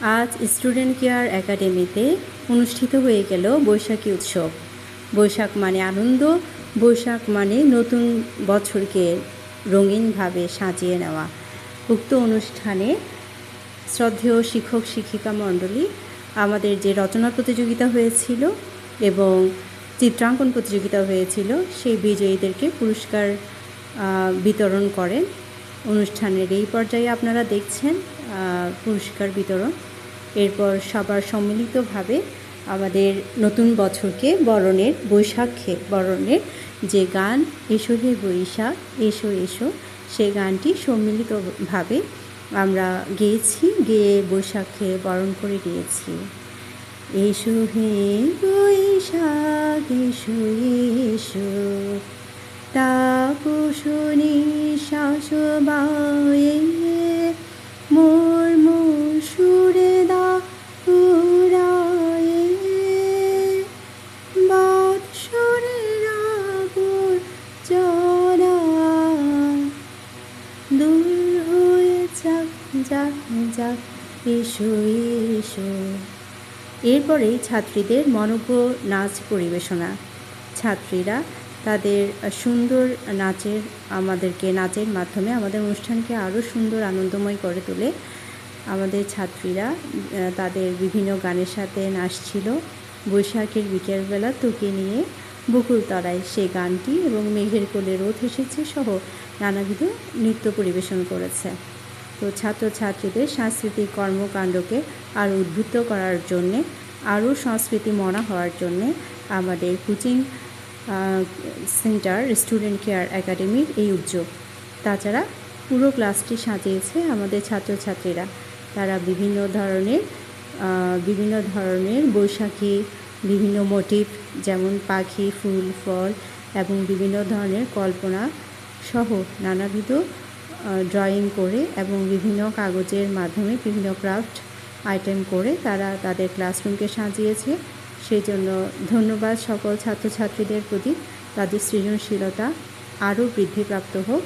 আজ student care একাডেমিতে অনুষ্ঠিত হয়ে গেল বৈশাখী উৎসব। বৈশাখ মানে আনন্দ, বৈশাখ মানে নতুন বছরকে রঙিনভাবে সাজিয়ে নেওয়া। উক্ত অনুষ্ঠানে শ্রদ্ধেয় শিক্ষক শিক্ষিকা মণ্ডলী আমাদের যে রচনা প্রতিযোগিতা হয়েছিল এবং চিত্রাঙ্কন প্রতিযোগিতা হয়েছিল, সেই বিজয়ীদেরকে পুরস্কার বিতরণ করেন। অনুষ্ঠানের এই পর্যায়ে আপনারা দেখছেন পুরস্কার বিতরণ। এরপর সবার সম্মিলিতভাবে আমাদের নতুন বছরকে বরণের, বৈশাখে বরণের যে গান, এসো হে বৈশাখ, এসো এসো, সে গানটি সম্মিলিতভাবে আমরা গেয়েছি, গেয়ে বৈশাখে বরণ করে দিয়েছি। এসো হে বৈশাখ যাক যাক, এসো এসো। এরপরেই ছাত্রীদের মনজ্ঞ নাচ পরিবেশনা। ছাত্রীরা তাদের সুন্দর নাচের, আমাদেরকে নাচের মাধ্যমে আমাদের অনুষ্ঠানকে আরও সুন্দর, আনন্দময় করে তোলে। আমাদের ছাত্রীরা তাদের বিভিন্ন গানের সাথে নাচছিল। বৈশাখের বিকেলবেলা তোকে নিয়ে বকুল তরায় সে গানটি এবং মেঘের কোলে রোদ এসেছে সহ নানাবিধ নৃত্য পরিবেশন করেছে। তো ছাত্রছাত্রীদের সাংস্কৃতিক কর্মকাণ্ডকে আরও উদ্বুদ্ধ করার জন্যে আরও সংস্কৃতি মনা হওয়ার জন্যে আমাদের কোচিং সেন্টার, স্টুডেন্ট কেয়ার একাডেমির এই উদ্যোগ। তাছাড়া পুরো ক্লাসটি সাজিয়েছে আমাদের ছাত্রছাত্রীরা। তারা বিভিন্ন ধরনের বিভিন্ন ধরনের বৈশাখী, বিভিন্ন মোটিভ যেমন পাখি, ফুল, ফল এবং বিভিন্ন ধরনের কল্পনা সহ নানাবিধ ড্রয়িং করে এবং বিভিন্ন কাগজের মাধ্যমে বিভিন্ন ক্রাফট আইটেম করে তারা তাদের ক্লাসরুমকে সাজিয়েছে। সেই জন্য ধন্যবাদ সকল ছাত্রছাত্রীদের প্রতি। তাদের সৃজনশীলতা আরও বৃদ্ধিপ্রাপ্ত হোক।